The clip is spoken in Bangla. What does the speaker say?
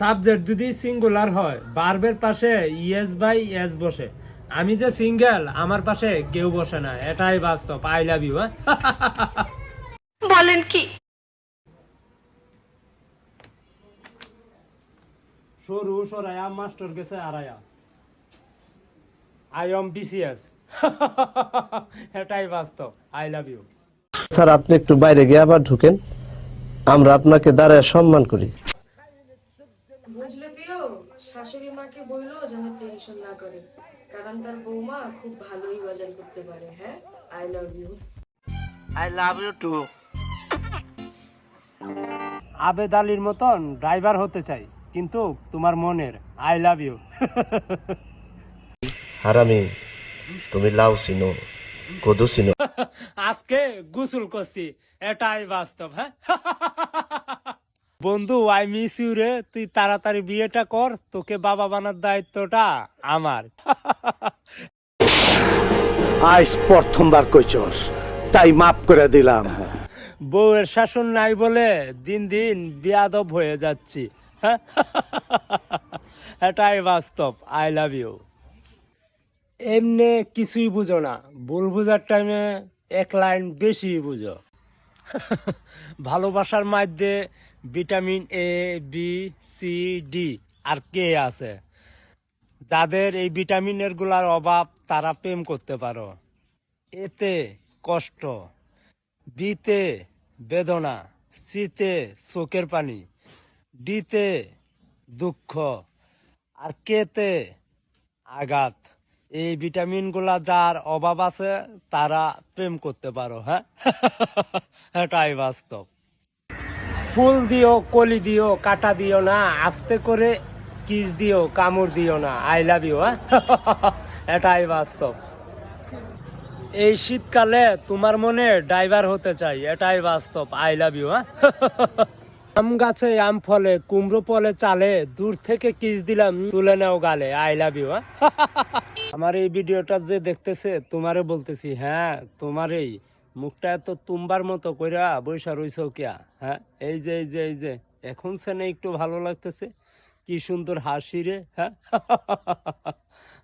সাবজেক্ট যদি সিঙ্গুলার হয় বার্বের পাশে ইয়েস বাই এস বসে। আমি যে সিঙ্গেল আমার পাশে কেউ বসে না। এটাই বাস্তব। আই লাভ ইউ হ্যাঁ? বলেন কি? সরু সরাইয়া মাস্টার গেছে আড়াইয়া আই এম বিসিএস এটাই বাস্তব। আই লাভ ইউ স্যার আপনি একটু বাইরে গিয়ে আবার ঢুকেন। আমরা আপনাকে দাঁড়ায় সম্মান করি। বুঝলে প্রিয়? শাশুড়ি মাকে বলল যেন টেনশন না করে কারণ তার বৌমা খুব ভালোই বাজার করতে পারে হ্যাঁ? I love you I love you too Abed আলীর মতন ড্রাইভার হতে চাই কিন্তু তোমার মনের আই লাভ ইউ হারামি তুমি লাউ চিনো কদু চিনো। আজকে গোসল করছি এটাই বাস্তব হ্যাঁ? বন্ধু আই মিস ইউ রে। তুই তাড়াতাড়ি বিয়েটা কর তোকে বাবা বানার দায়িত্বটা আমার। আজ প্রথমবার কইছস তাই মাফ করে দিলাম। বউয়ের শাসন নাই বলে দিন দিন বিয়াদব হয়ে যাচ্ছি? এটাই বাস্তব আই লাভ ইউ এমনি কিছুই বুঝো না। ভুল বুঝার টাইমে এক লাইন বেশি বুঝো। ভালোবাসার মধ্যে vitamin A B C D R K আছে। যাদের এই ভিটামিনেরগুলার অভাব তারা প্রেম করতে পারো। এতে কষ্ট বিতে বেদনা সিতে চোখের পানি ডিতে দুঃখ আর কেতে আঘাত। এই ভিটামিনগুলা যার অভাব আছে, তারা প্রেম করতে পারো হ্যাঁ? এটাই বাস্তব। ফুল দিও, কলি দিও, কাটা দিও না, আস্তে করে কিস দিও, কামড় দিও না, আই লাভ ইউ হ্যাঁ? এটাই বাস্তব। এই শীতকালে তোমার মনে ড্রাইভার হতে চাই, এটাই বাস্তব, আই লাভ ইউ হ্যাঁ? আম গাছে আম ফলে, কুমড়ো ফলে চালে, দূর থেকে কিস দিলাম, তুলে নাও গালে আই লাভ ইউ আমার এই ভিডিওটা যে দেখতেছে, তোমারে বলতেছি হ্যাঁ তোমার এই মুখটা এত তুমবার মতো কইরা বৈশা রইছো কিয়া হ্যাঁ? এই যে এই যে এই যে, এখন সেনে একটু ভালো লাগতেছে। কি সুন্দর হাসি রে হ্যাঁ?